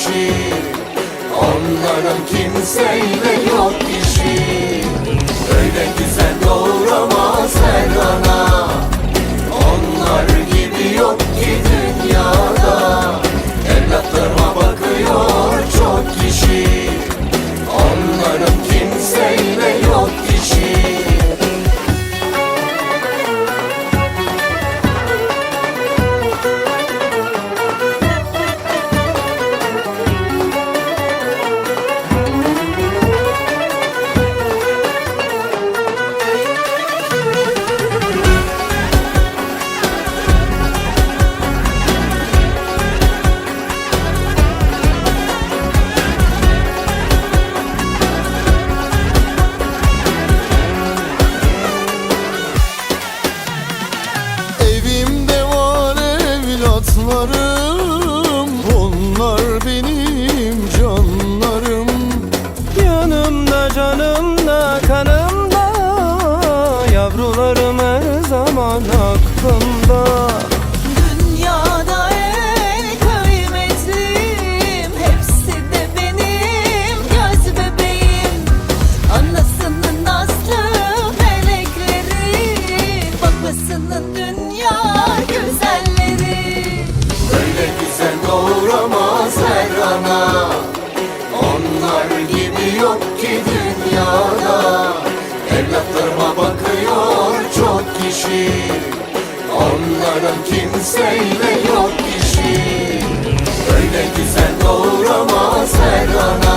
işi Onların kimseyle yok işi. canlarım Onlar benim canlarım. Yanımda canımda kanımda. Yavrularım her zaman aklımda. Bunun kimseyle yok işi Böyle güzel doğuramaz her ana